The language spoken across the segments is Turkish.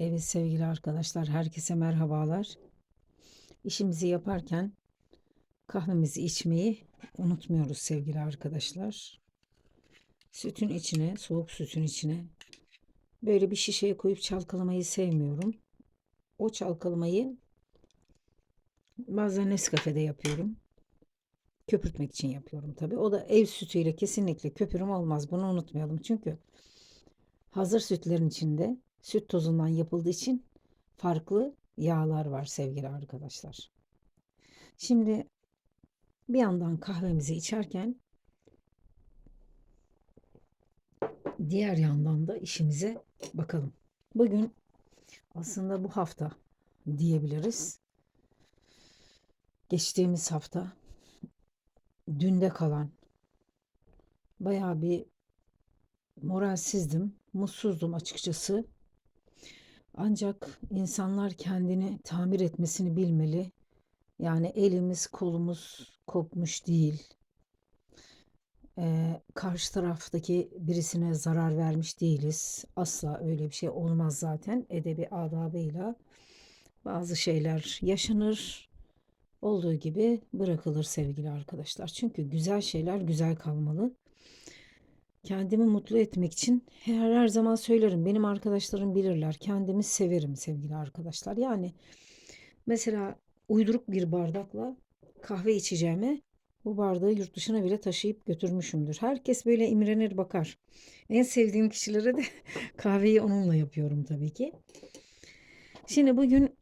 Evet sevgili arkadaşlar, herkese merhabalar. İşimizi yaparken kahvemizi içmeyi unutmuyoruz sevgili arkadaşlar. Sütün içine, soğuk sütün içine böyle bir şişeye koyup çalkalamayı sevmiyorum. O çalkalamayı bazen Nescafe'de yapıyorum. Köpürtmek için yapıyorum tabii. O da ev sütüyle kesinlikle köpürüm olmaz. Bunu unutmayalım. Çünkü hazır sütlerin içinde süt tozundan yapıldığı için farklı yağlar var sevgili arkadaşlar. Şimdi bir yandan kahvemizi içerken diğer yandan da işimize bakalım. Bugün aslında bu hafta diyebiliriz. Geçtiğimiz hafta dünde kalan bayağı bir moralsizdim, mutsuzdum açıkçası. Ancak insanlar kendini tamir etmesini bilmeli. Yani elimiz kolumuz kopmuş değil. Ee, karşı taraftaki birisine zarar vermiş değiliz. Asla öyle bir şey olmaz zaten. Edebi adabıyla bazı şeyler yaşanır. Olduğu gibi bırakılır sevgili arkadaşlar. Çünkü güzel şeyler güzel kalmalı. Kendimi mutlu etmek için her, her zaman söylerim. Benim arkadaşlarım bilirler. Kendimi severim sevgili arkadaşlar. Yani mesela uyduruk bir bardakla kahve içeceğime bu bardağı yurt dışına bile taşıyıp götürmüşümdür. Herkes böyle imrenir bakar. En sevdiğim kişilere de kahveyi onunla yapıyorum tabii ki. Şimdi bugün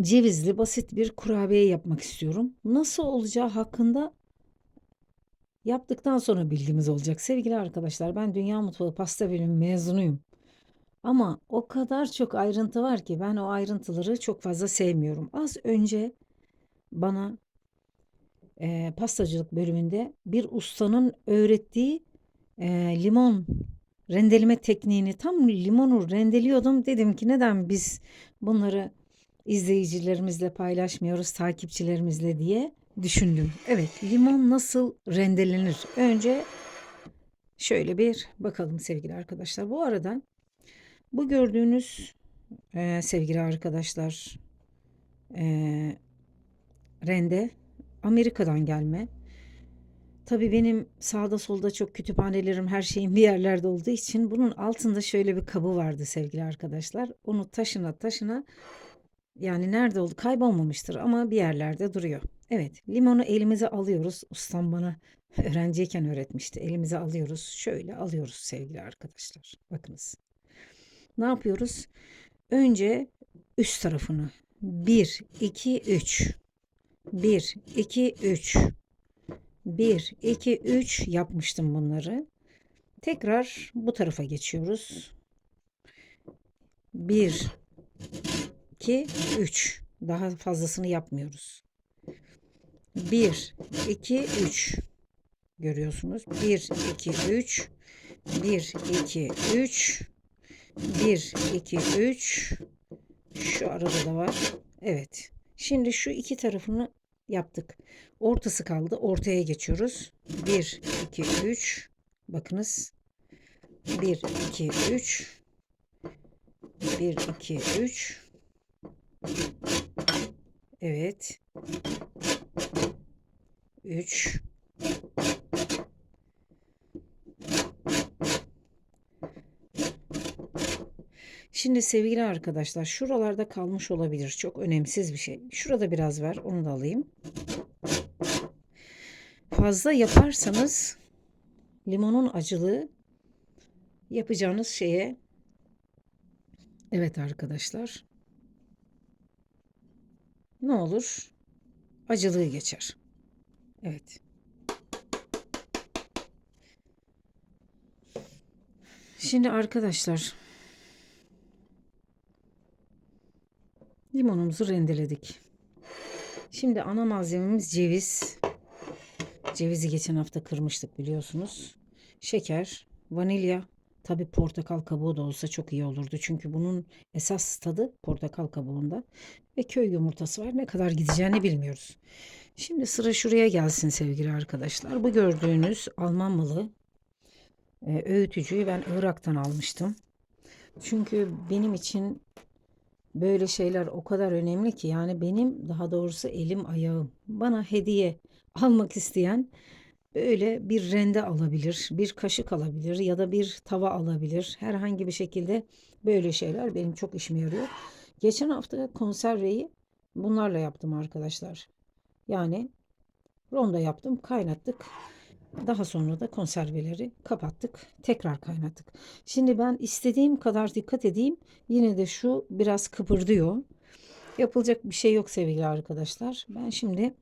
cevizli basit bir kurabiye yapmak istiyorum. Nasıl olacağı hakkında yaptıktan sonra bildiğimiz olacak. Sevgili arkadaşlar ben Dünya Mutfağı Pasta Bölümü mezunuyum. Ama o kadar çok ayrıntı var ki ben o ayrıntıları çok fazla sevmiyorum. Az önce bana e, pastacılık bölümünde bir ustanın öğrettiği e, limon rendeleme tekniğini tam limonu rendeliyordum. Dedim ki neden biz bunları izleyicilerimizle paylaşmıyoruz, takipçilerimizle diye düşündüm. Evet, limon nasıl rendelenir? Önce şöyle bir bakalım sevgili arkadaşlar. Bu arada bu gördüğünüz e, sevgili arkadaşlar e, rende Amerika'dan gelme. Tabii benim sağda solda çok kütüphanelerim her şeyin bir yerlerde olduğu için bunun altında şöyle bir kabı vardı sevgili arkadaşlar. Onu taşına taşına yani nerede oldu kaybolmamıştır ama bir yerlerde duruyor. Evet limonu elimize alıyoruz. Ustam bana öğrenciyken öğretmişti. Elimize alıyoruz. Şöyle alıyoruz sevgili arkadaşlar. Bakınız. Ne yapıyoruz? Önce üst tarafını 1, 2, 3 1, 2, 3 1, 2, 3 yapmıştım bunları. Tekrar bu tarafa geçiyoruz. 1, 2, 3. Daha fazlasını yapmıyoruz. 1, 2, 3. Görüyorsunuz. 1, 2, 3. 1, 2, 3. 1, 2, 3. Şu arada da var. Evet. Şimdi şu iki tarafını yaptık. Ortası kaldı. Ortaya geçiyoruz. 1, 2, 3. Bakınız. 1, 2, 3. 1, 2, 3. Evet. 3 Şimdi sevgili arkadaşlar şuralarda kalmış olabilir. Çok önemsiz bir şey. Şurada biraz var. Onu da alayım. Fazla yaparsanız limonun acılığı yapacağınız şeye Evet arkadaşlar ne olur? Acılığı geçer. Evet. Şimdi arkadaşlar limonumuzu rendeledik. Şimdi ana malzememiz ceviz. Cevizi geçen hafta kırmıştık biliyorsunuz. Şeker, vanilya, Tabi portakal kabuğu da olsa çok iyi olurdu. Çünkü bunun esas tadı portakal kabuğunda. Ve köy yumurtası var. Ne kadar gideceğini bilmiyoruz. Şimdi sıra şuraya gelsin sevgili arkadaşlar. Bu gördüğünüz Alman malı e, öğütücüyü ben Irak'tan almıştım. Çünkü benim için böyle şeyler o kadar önemli ki yani benim daha doğrusu elim ayağım bana hediye almak isteyen böyle bir rende alabilir, bir kaşık alabilir ya da bir tava alabilir. Herhangi bir şekilde böyle şeyler benim çok işime yarıyor. Geçen hafta konserveyi bunlarla yaptım arkadaşlar. Yani ronda yaptım, kaynattık. Daha sonra da konserveleri kapattık. Tekrar kaynattık. Şimdi ben istediğim kadar dikkat edeyim. Yine de şu biraz kıpırdıyor. Yapılacak bir şey yok sevgili arkadaşlar. Ben şimdi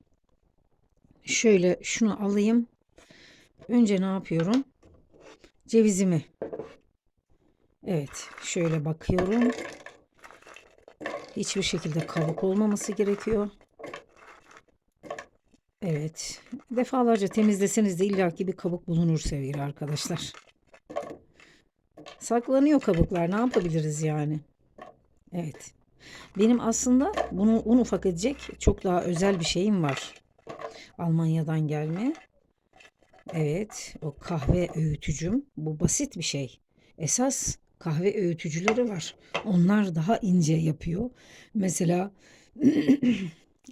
şöyle şunu alayım. Önce ne yapıyorum? Cevizimi. Evet, şöyle bakıyorum. Hiçbir şekilde kabuk olmaması gerekiyor. Evet. Defalarca temizleseniz de illaki bir kabuk bulunur sevgili arkadaşlar. Saklanıyor kabuklar. Ne yapabiliriz yani? Evet. Benim aslında bunu un ufak edecek çok daha özel bir şeyim var. Almanya'dan gelme. Evet, o kahve öğütücüm. Bu basit bir şey. Esas kahve öğütücüleri var. Onlar daha ince yapıyor. Mesela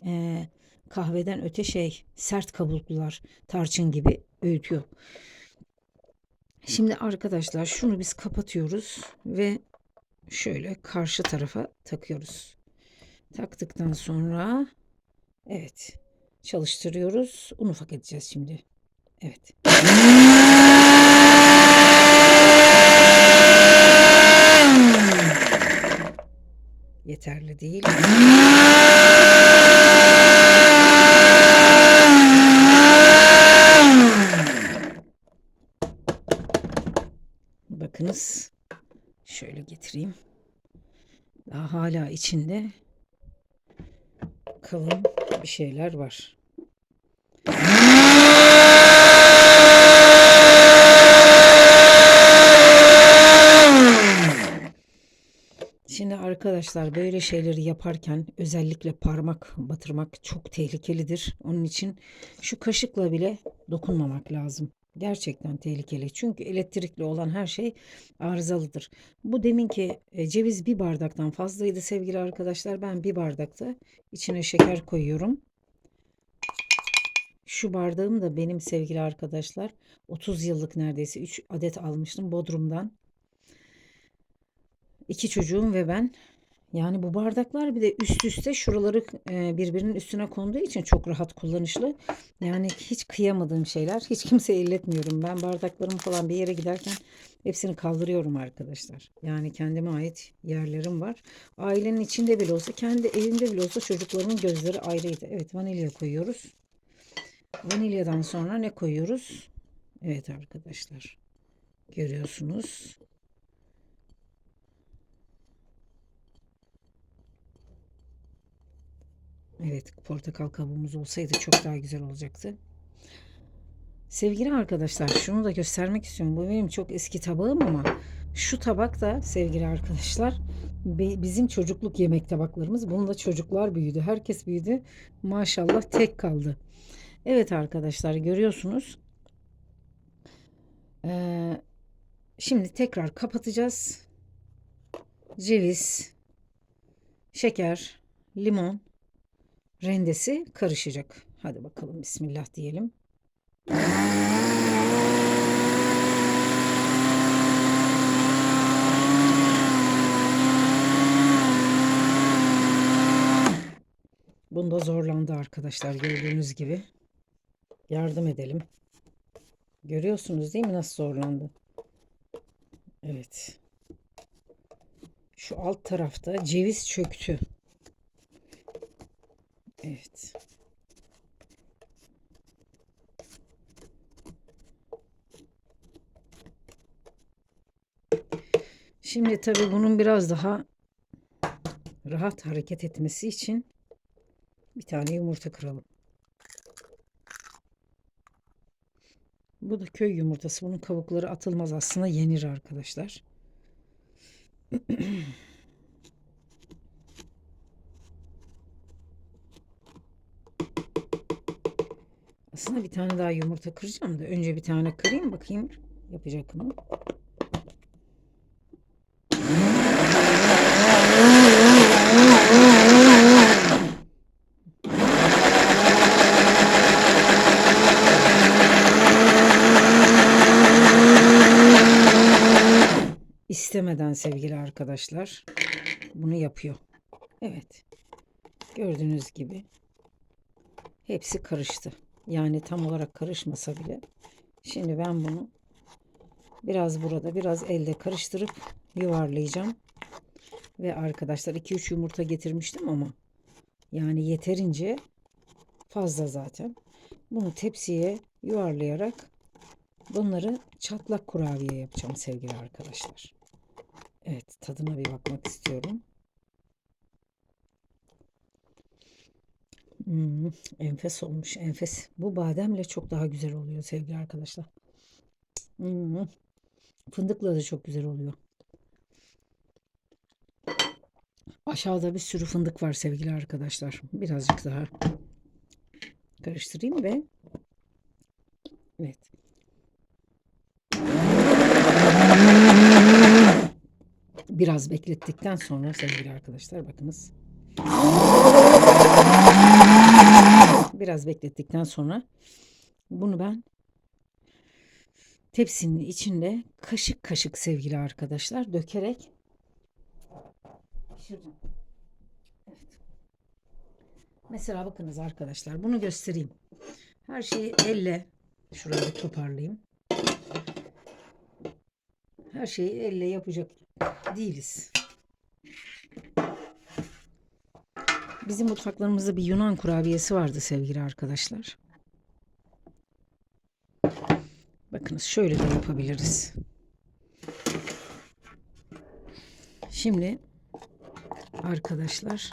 eee, kahveden öte şey sert kabuklular tarçın gibi öğütüyor. Şimdi arkadaşlar şunu biz kapatıyoruz ve şöyle karşı tarafa takıyoruz. Taktıktan sonra evet çalıştırıyoruz. Un ufak edeceğiz şimdi. Evet. Yeterli değil. Bakınız. Şöyle getireyim. Daha hala içinde kalın bir şeyler var. Şimdi arkadaşlar böyle şeyleri yaparken özellikle parmak batırmak çok tehlikelidir. Onun için şu kaşıkla bile dokunmamak lazım. Gerçekten tehlikeli. Çünkü elektrikli olan her şey arızalıdır. Bu deminki e, ceviz bir bardaktan fazlaydı sevgili arkadaşlar. Ben bir bardakta içine şeker koyuyorum. Şu bardağım da benim sevgili arkadaşlar 30 yıllık neredeyse 3 adet almıştım Bodrum'dan. İki çocuğum ve ben. Yani bu bardaklar bir de üst üste şuraları e, birbirinin üstüne konduğu için çok rahat kullanışlı. Yani hiç kıyamadığım şeyler. Hiç kimseye elletmiyorum. Ben bardaklarım falan bir yere giderken hepsini kaldırıyorum arkadaşlar. Yani kendime ait yerlerim var. Ailenin içinde bile olsa, kendi evimde bile olsa çocuklarımın gözleri ayrıydı. Evet vanilya koyuyoruz. Vanilyadan sonra ne koyuyoruz? Evet arkadaşlar. Görüyorsunuz. Evet, portakal kabuğumuz olsaydı çok daha güzel olacaktı. Sevgili arkadaşlar, şunu da göstermek istiyorum. Bu benim çok eski tabağım ama şu tabak da sevgili arkadaşlar bi- bizim çocukluk yemek tabaklarımız. Bunda çocuklar büyüdü. Herkes büyüdü. Maşallah tek kaldı. Evet arkadaşlar görüyorsunuz. Ee, şimdi tekrar kapatacağız. Ceviz, şeker, limon rendesi karışacak. Hadi bakalım bismillah diyelim. Bunda zorlandı arkadaşlar gördüğünüz gibi. Yardım edelim. Görüyorsunuz değil mi nasıl zorlandı? Evet. Şu alt tarafta ceviz çöktü. Evet. Şimdi tabii bunun biraz daha rahat hareket etmesi için bir tane yumurta kıralım. Bu da köy yumurtası. Bunun kabukları atılmaz aslında yenir arkadaşlar. Aslında bir tane daha yumurta kıracağım da önce bir tane kırayım bakayım yapacak mı? istemeden sevgili arkadaşlar bunu yapıyor. Evet. Gördüğünüz gibi hepsi karıştı. Yani tam olarak karışmasa bile. Şimdi ben bunu biraz burada biraz elde karıştırıp yuvarlayacağım. Ve arkadaşlar 2-3 yumurta getirmiştim ama yani yeterince fazla zaten. Bunu tepsiye yuvarlayarak bunları çatlak kurabiye yapacağım sevgili arkadaşlar. Evet tadına bir bakmak istiyorum. Hmm, enfes olmuş enfes. Bu bademle çok daha güzel oluyor sevgili arkadaşlar. Hmm, fındıkla da çok güzel oluyor. Aşağıda bir sürü fındık var sevgili arkadaşlar. Birazcık daha karıştırayım ve evet. Biraz beklettikten sonra sevgili arkadaşlar bakınız. Biraz beklettikten sonra bunu ben tepsinin içinde kaşık kaşık sevgili arkadaşlar dökerek pişireceğim. Mesela bakınız arkadaşlar bunu göstereyim. Her şeyi elle şurayı toparlayayım. Her şeyi elle yapacak değiliz. Bizim mutfaklarımızda bir Yunan kurabiyesi vardı sevgili arkadaşlar. Bakınız şöyle de yapabiliriz. Şimdi arkadaşlar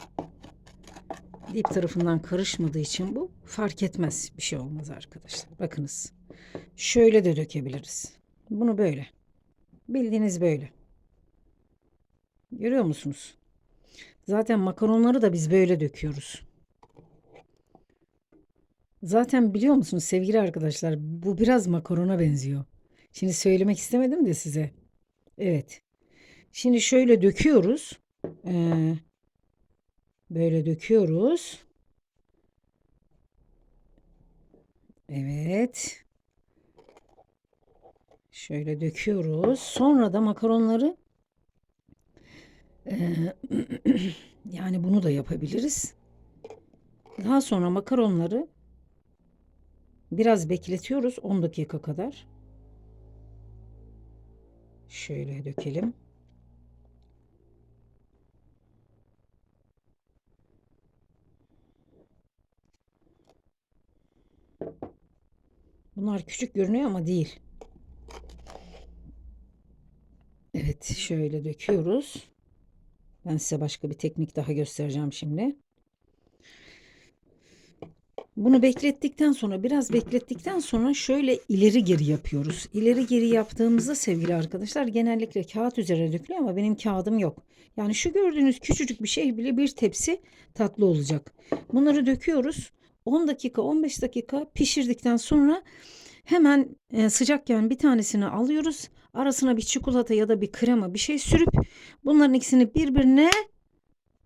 dip tarafından karışmadığı için bu fark etmez. Bir şey olmaz arkadaşlar. Bakınız. Şöyle de dökebiliriz. Bunu böyle. Bildiğiniz böyle. Görüyor musunuz? Zaten makaronları da biz böyle döküyoruz. Zaten biliyor musunuz sevgili arkadaşlar bu biraz makarona benziyor. Şimdi söylemek istemedim de size. Evet. Şimdi şöyle döküyoruz. Ee, böyle döküyoruz. Evet. Şöyle döküyoruz. Sonra da makaronları ee, yani bunu da yapabiliriz. Daha sonra makaronları biraz bekletiyoruz 10 dakika kadar. Şöyle dökelim. Bunlar küçük görünüyor ama değil. Evet şöyle döküyoruz. Ben size başka bir teknik daha göstereceğim şimdi. Bunu beklettikten sonra biraz beklettikten sonra şöyle ileri geri yapıyoruz. İleri geri yaptığımızda sevgili arkadaşlar genellikle kağıt üzerine dökülüyor ama benim kağıdım yok. Yani şu gördüğünüz küçücük bir şey bile bir tepsi tatlı olacak. Bunları döküyoruz. 10 dakika 15 dakika pişirdikten sonra hemen e, sıcakken bir tanesini alıyoruz. Arasına bir çikolata ya da bir krema bir şey sürüp bunların ikisini birbirine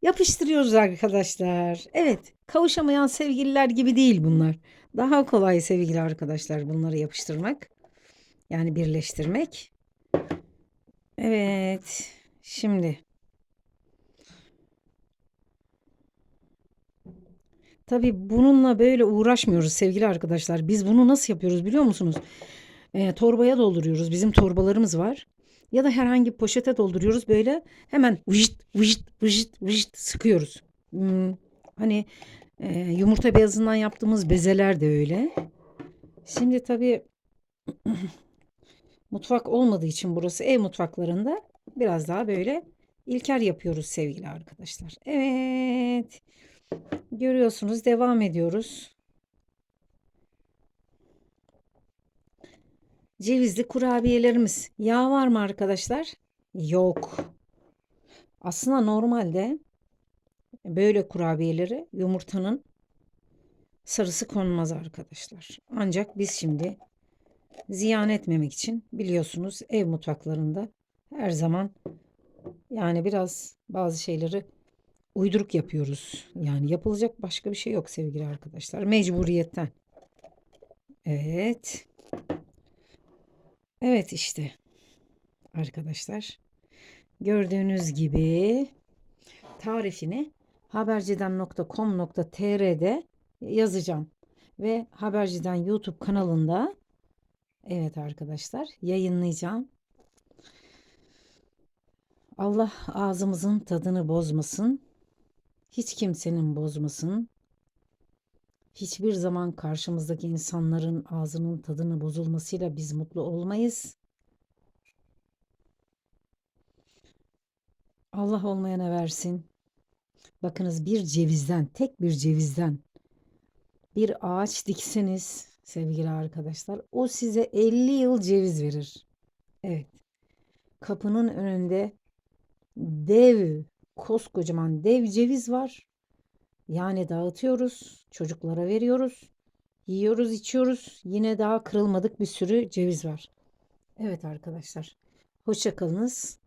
yapıştırıyoruz arkadaşlar. Evet, kavuşamayan sevgililer gibi değil bunlar. Daha kolay sevgili arkadaşlar bunları yapıştırmak. Yani birleştirmek. Evet. Şimdi Tabii bununla böyle uğraşmıyoruz sevgili arkadaşlar. Biz bunu nasıl yapıyoruz biliyor musunuz? E, torbaya dolduruyoruz. Bizim torbalarımız var. Ya da herhangi bir poşete dolduruyoruz. Böyle hemen vıjt vıjt vıjt vıjt sıkıyoruz. Hmm, hani e, yumurta beyazından yaptığımız bezeler de öyle. Şimdi tabii mutfak olmadığı için burası ev mutfaklarında biraz daha böyle ilker yapıyoruz sevgili arkadaşlar. Evet. Görüyorsunuz devam ediyoruz. Cevizli kurabiyelerimiz. Yağ var mı arkadaşlar? Yok. Aslında normalde böyle kurabiyeleri yumurtanın sarısı konmaz arkadaşlar. Ancak biz şimdi ziyan etmemek için biliyorsunuz ev mutfaklarında her zaman yani biraz bazı şeyleri uyduruk yapıyoruz. Yani yapılacak başka bir şey yok sevgili arkadaşlar. Mecburiyetten. Evet. Evet işte arkadaşlar. Gördüğünüz gibi tarifini haberciden.com.tr'de yazacağım. Ve Haberciden YouTube kanalında evet arkadaşlar yayınlayacağım. Allah ağzımızın tadını bozmasın. Hiç kimsenin bozmasın. Hiçbir zaman karşımızdaki insanların ağzının tadını bozulmasıyla biz mutlu olmayız. Allah olmayana versin. Bakınız bir cevizden, tek bir cevizden bir ağaç dikseniz sevgili arkadaşlar, o size 50 yıl ceviz verir. Evet. Kapının önünde dev, koskocaman dev ceviz var. Yani dağıtıyoruz, çocuklara veriyoruz. Yiyoruz, içiyoruz. Yine daha kırılmadık bir sürü ceviz var. Evet arkadaşlar. Hoşça kalınız.